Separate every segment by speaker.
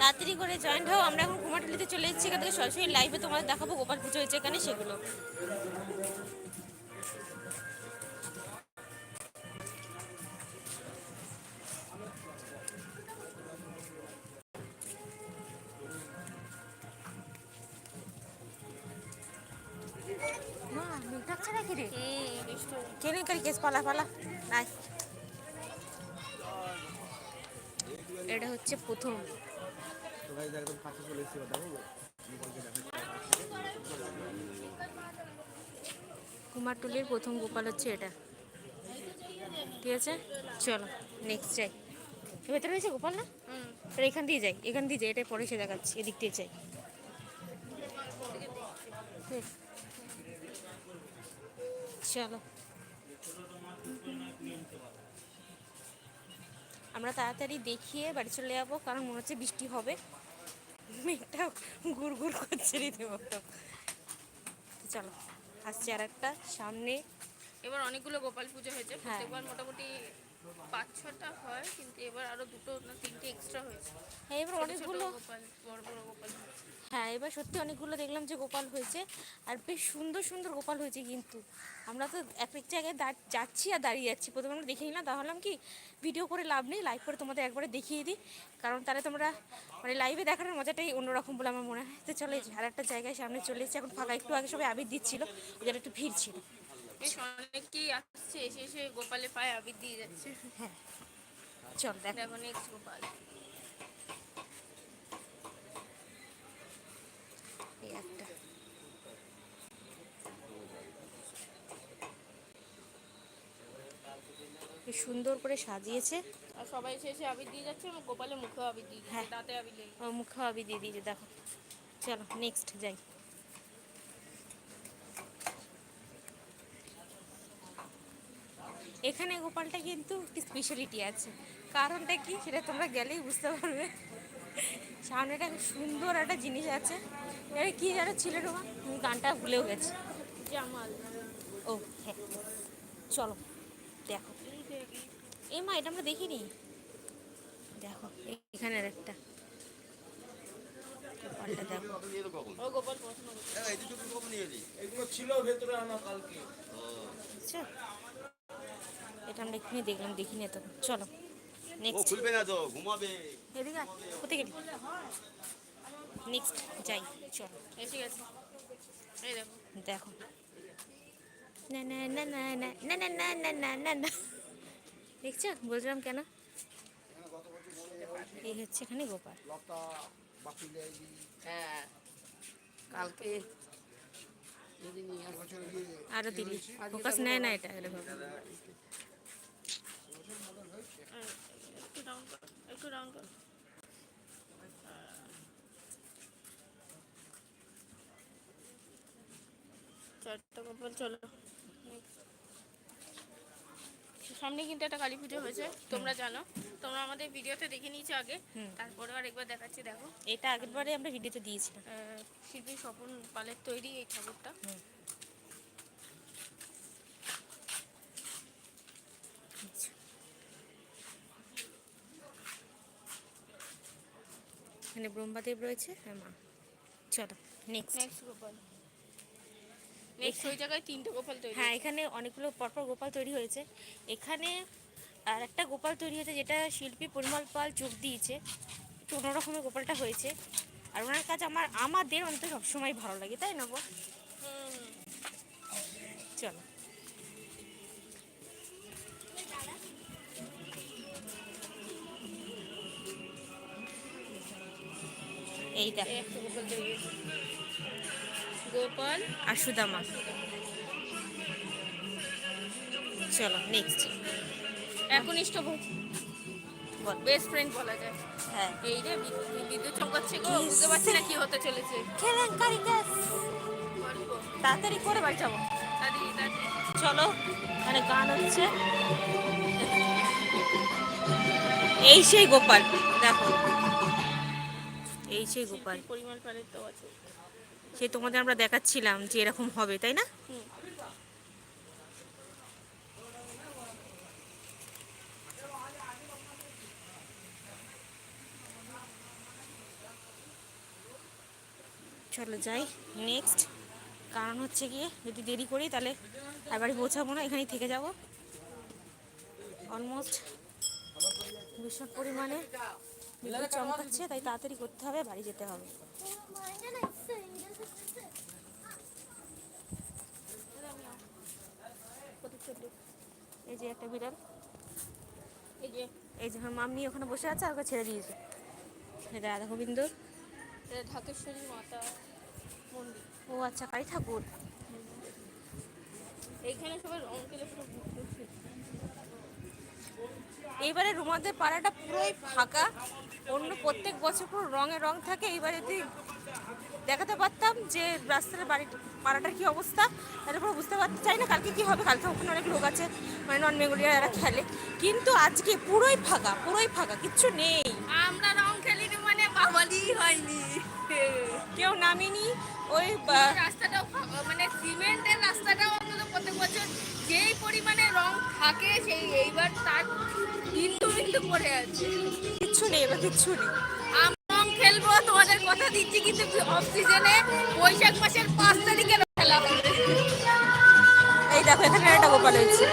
Speaker 1: তাড়াতাড়ি করে জয়েন্ট হও আমরা এখন কুমারটুলিতে চলে এসেছি এখান থেকে সরাসরি লাইভে তোমাদের দেখাবো গোপাল পুজো হয়েছে এখানে সেগুলো। রে? কেনে কেস পালা পালা। নাই এটা হচ্ছে প্রথম। কুমারটুলির প্রথম গোপাল হচ্ছে এটা। ঠিক আছে? চলো নেক্সট যাই। ভেতরে রয়েছে গোপাল না? এখান দিয়ে যাই এখান দিয়ে যাই এটা পরে সে দেখাচ্ছি এদিক দিয়ে যাই। চলো। আমরা তাড়াতাড়ি দেখিয়ে বাড়ি চলে যাব কারণ মনে হচ্ছে বৃষ্টি হবে। মেঘটা গুড় গুড় করছে রীতিমতো। চলো আসছে আর একটা সামনে।
Speaker 2: এবার অনেকগুলো গোপাল পুজো হয়েছে।
Speaker 1: হ্যাঁ।
Speaker 2: প্রত্যেকবার মোটামুটি পাঁচ ছটা হয় কিন্তু এবার আরও দুটো না তিনটে এক্সট্রা হয়েছে।
Speaker 1: হ্যাঁ এবার অনেকগুলো
Speaker 2: গোপাল বড় বড় গোপাল
Speaker 1: হ্যাঁ এবার সত্যি অনেকগুলো দেখলাম যে গোপাল হয়েছে আর বেশ সুন্দর সুন্দর গোপাল হয়েছে কিন্তু। আমরা তো এক এক জায়গায় যাচ্ছি আর দাঁড়িয়ে যাচ্ছি প্রথমে আমরা দেখে নিলাম তাহলে কি ভিডিও করে লাভ নেই। লাইভ করে তোমাদের একবারে দেখিয়ে দিই। কারণ তাহলে তোমরা মানে লাইভে দেখানোর মজাটাই অন্যরকম বলে আমার মনে হয়। তো চলো আর একটা জায়গায় সামনে চলে এসেছি। এখন ফাঁকা একটু আগে সবাই আবির দিচ্ছিল ওদের একটু ভিড় ছিল।
Speaker 2: বেশ অনেকেই আসছে এসে এসে গোপালে পায়ে আবির দিয়ে যাচ্ছে।
Speaker 1: চল দেখ।
Speaker 2: দেখো নেক্সট গোপাল
Speaker 1: এই একটা। বেশ সুন্দর করে সাজিয়েছে।
Speaker 2: আর সবাই এসে এসে আবির দিয়ে যাচ্ছে এবং গোপালে মুখে আবির দিয়ে
Speaker 1: হ্যাঁ।
Speaker 2: দাঁতে আবির লেগে
Speaker 1: ও মুখে আবি দিয়ে দিয়েছে দেখো। চলো নেক্সট যাই। এখানে গোপালটা কিন্তু একটি স্পেশালিটি আছে। কারণটা কি? সেটা তোমরা গেলেই বুঝতে পারবে। সামনেটা একটা সুন্দর একটা জিনিস আছে। এটা কি যেন ছিল তোমার গানটা ভুলেও গেছি।
Speaker 2: জামাল।
Speaker 1: ও হ্যাঁ। চলো দেখো।
Speaker 2: এই
Speaker 1: মা এটা আমরা দেখিনি? দেখো এখানের একটা। গোপালটা দেখো।
Speaker 2: ও গোপাল পছন্দ করছে।
Speaker 3: এগুলো ছিল ভেতরে আনা কালকে।
Speaker 1: আচ্ছা। এটা আমরা এক্ষুনি দেখলাম দেখিনি তো চলো নেক্সট
Speaker 4: খুলবে না তো ঘুমাবে
Speaker 1: এদিকে কোথায় গেলি নেক্সট যাই চলো
Speaker 2: এসে গেছে এই দেখো
Speaker 1: দেখো না না না না না না না না না না না না দেখছ বলছিলাম কেন এই হচ্ছে এখানে গোপাল
Speaker 5: হ্যাঁ কালকে
Speaker 1: আরও দিলি ফোকাস নেয় না এটা এরকম
Speaker 2: একটু ডাউন কর একটু ডাউন কর চারটা গোপাল চলো। সামনে কিন্তু একটা কালী পুজো হয়েছে তোমরা জানো। তোমরা আমাদের ভিডিওতে দেখে নিয়েছো আগে তারপরে আর একবার দেখাচ্ছি দেখো।
Speaker 1: এটা আগের বারে আমরা ভিডিওতে দিয়েছিলাম।
Speaker 2: শিল্পী স্বপন পালের তৈরি এই ঠাকুরটা।
Speaker 1: এখানে ব্রহ্মাদেব রয়েছে হ্যাঁ মা। চলো নেক্সট
Speaker 2: নেক্সট গোপাল। নেক্সট ওই জায়গায় তিনটে গোপাল তৈরি
Speaker 1: হ্যাঁ এখানে অনেকগুলো পরপর গোপাল তৈরি হয়েছে। এখানে আর একটা গোপাল তৈরি হয়েছে যেটা শিল্পী পরিমল পাল চোখ দিয়েছে। একটু অন্যরকমের গোপালটা হয়েছে। আর ওনার কাছে আমার আমাদের অন্তত সবসময় ভালো লাগে তাই না বল? চলো। এই দেখ।
Speaker 2: গোপাল
Speaker 1: আর সুদামা। চলো নেক্সট
Speaker 2: একনিষ্ঠ
Speaker 1: বল।
Speaker 2: বেস্ট ফ্রেন্ড বলা যায়।
Speaker 1: হ্যাঁ।
Speaker 2: এই রে বিদ্যুৎ বিদ্যুৎ চমকাচ্ছে গো বুঝতে পারছি না কি হতে চলেছে।
Speaker 1: কেলেঙ্কারি গ্যাস তাড়াতাড়ি করে বাড়ি যাব। চলো মানে গান হচ্ছে। এই সেই গোপাল দেখো। এই সেই গোপাল।
Speaker 2: পরিমাণ পালের তো আছে?
Speaker 1: সেই তোমাদের আমরা দেখাচ্ছিলাম যে এরকম হবে, তাই না? চলো যাই নেক্সট কারণ হচ্ছে গিয়ে, যদি দেরি করি তাহলে আর পৌঁছাবো না, এখানেই থেকে যাব। অলমোস্ট ভীষণ পরিমাণে চমকাচ্ছে, তাই তাড়াতাড়ি করতে হবে, বাড়ি যেতে হবে
Speaker 2: কত ছোট
Speaker 1: এই যে একটা বিড়াল।
Speaker 2: এই যে
Speaker 1: এই যে মামনি ওখানে বসে আছে আর ওকে ছেড়ে দিয়েছে। এটা রাধা গোবিন্দ।
Speaker 2: এটা ঢাকেশ্বরী মাতা মন্দির।
Speaker 1: ও আচ্ছা কালী ঠাকুর।
Speaker 2: এইখানে সবাই অঙ্কেলে পুরো ঘুরতে
Speaker 1: এইবারে রুমাদের পাড়াটা পুরোই ফাঁকা। অন্য প্রত্যেক বছর পুরো রঙে রং থাকে। এইবারে যদি দেখাতে পারতাম যে রাস্তার বাড়ি পাড়াটার কি অবস্থা তাহলে পুরো বুঝতে পারতে চাই না কালকে কি হবে। কালকে ওখানে অনেক লোক আছে মানে নন বেঙ্গলিরা যারা খেলে। কিন্তু আজকে পুরোই ফাঁকা পুরোই ফাঁকা কিচ্ছু নেই।
Speaker 2: আমরা রং খেলিনি মানে বাবালি হয়নি।
Speaker 1: কেউ নামেনি ওই
Speaker 2: রাস্তাটাও মানে সিমেন্টের রাস্তাটাও প্রত্যেক বছর যেই পরিমাণে রং থাকে সেই এইবার তার বিন্দু বিন্দু পড়ে আছে।
Speaker 1: কিচ্ছু নেই এবার কিচ্ছু নেই।
Speaker 2: রং খেলব তোমাদের কথা দিচ্ছি কিন্তু অফ সিজনে বৈশাখ মাসের পাঁচ তারিখে খেলা হবে।
Speaker 1: এই দেখো এখানে একটা গোপাল হয়েছে।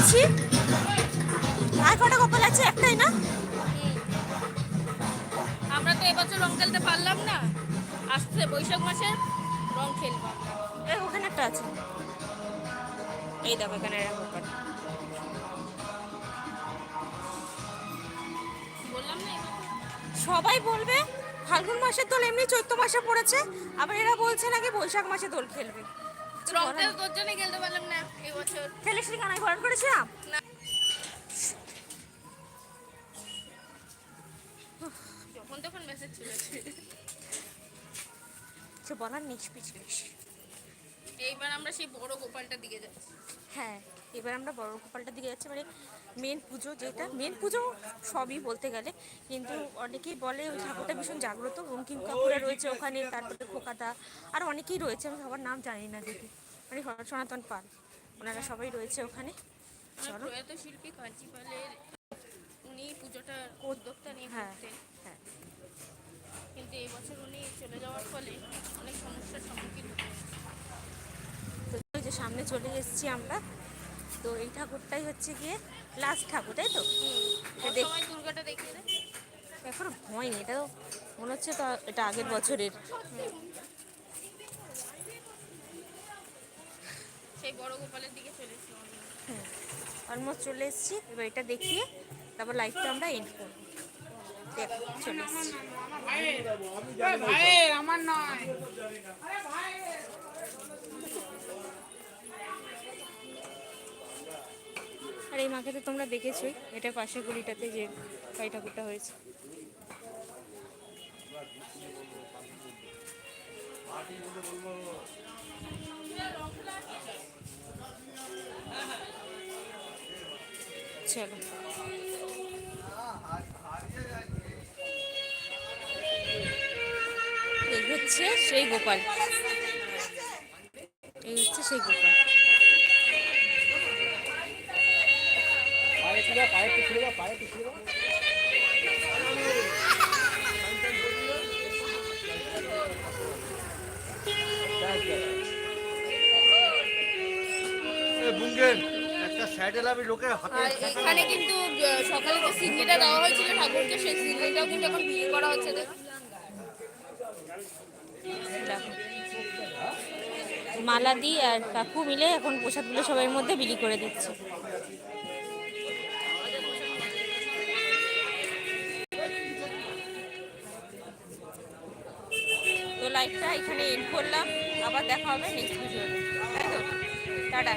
Speaker 1: দেখাচ্ছি আর কটা কপাল আছে? একটাই না?
Speaker 2: আমরা তো এবছর রং খেলতে পারলাম না। আসছে বৈশাখ মাসে রং খেলব
Speaker 1: ওখানে একটা আছে। এই দেখো এখানে
Speaker 2: না
Speaker 1: সবাই বলবে ফাল্গুন মাসের দোল এমনি চৈত্র মাসে পড়েছে আবার এরা বলছে নাকি বৈশাখ মাসে দোল খেলবে।
Speaker 2: রংটা তোর জন্য খেলতে পারলাম না এবছর।
Speaker 1: খেলিস নি কানাই ভরণ করেছিলাম?
Speaker 2: না। যখন তখন মেসেজ চলেছে
Speaker 1: সে বলার পিছলিস
Speaker 2: এইবার আমরা সেই বড় গোপালটার দিকে যাচ্ছি।
Speaker 1: হ্যাঁ এবার আমরা বড় গোপালটার দিকে যাচ্ছি মানে মেন পুজো যেটা মেন পুজো সবই বলতে গেলে। কিন্তু অনেকেই বলে ওই ঠাকুরটা ভীষণ জাগ্রত বঙ্কিম কাকুরা রয়েছে ওখানে তারপরে খোকাদা আর অনেকেই রয়েছে আমি সবার নাম জানি না দেখি। মানে সনাতন পাল ওনারা সবাই রয়েছে ওখানে। চলো।
Speaker 2: শিল্পী কাঞ্চিপালের উনি পুজোটার উদ্যোক্তা নিয়ে
Speaker 1: হ্যাঁ হ্যাঁ।
Speaker 2: কিন্তু এই বছর উনি চলে যাওয়ার ফলে অনেক সমস্যার সম্মুখীন হয়েছে।
Speaker 1: তো সামনে চলে এসেছি আমরা। তো এই ঠাকুরটাই হচ্ছে গিয়ে লাস্ট ঠাকুর তাই তো?
Speaker 2: দুর্গাটা দেখিয়ে
Speaker 1: এখনও হয়নি এটা তো মনে হচ্ছে তো এটা আগের বছরের।
Speaker 2: সেই বড় গোপালের দিকে চলে এসেছি
Speaker 1: অলমোস্ট চলে এসেছি এবার এটা দেখিয়ে তারপর লাইভটা আমরা এন্ড করব। দেখো চলে এসেছি। আর এই মাকে তো তোমরা দেখেছোই, এটা পাশের গলিটাতে যে কালী ঠাকুরটা হয়েছে। চলো। এই হচ্ছে সেই গোপাল। এই হচ্ছে সেই গোপাল।
Speaker 3: সাইডে লাভি লোকের হাতে
Speaker 2: আর এখানে কিন্তু সকালে যে সিন্নিটা দেওয়া হয়েছিল ঠাকুরকে সেই সিন্নিটাও কিন্তু এখন বিক্রি করা হচ্ছে
Speaker 1: মালা দি আর কাকু মিলে এখন প্রসাদগুলো সবার মধ্যে বিলি করে দিচ্ছে। বাইকটা এখানে এন্ড করলাম আবার দেখা হবে নেক্সট ভিডিও তাই তো? টাটা।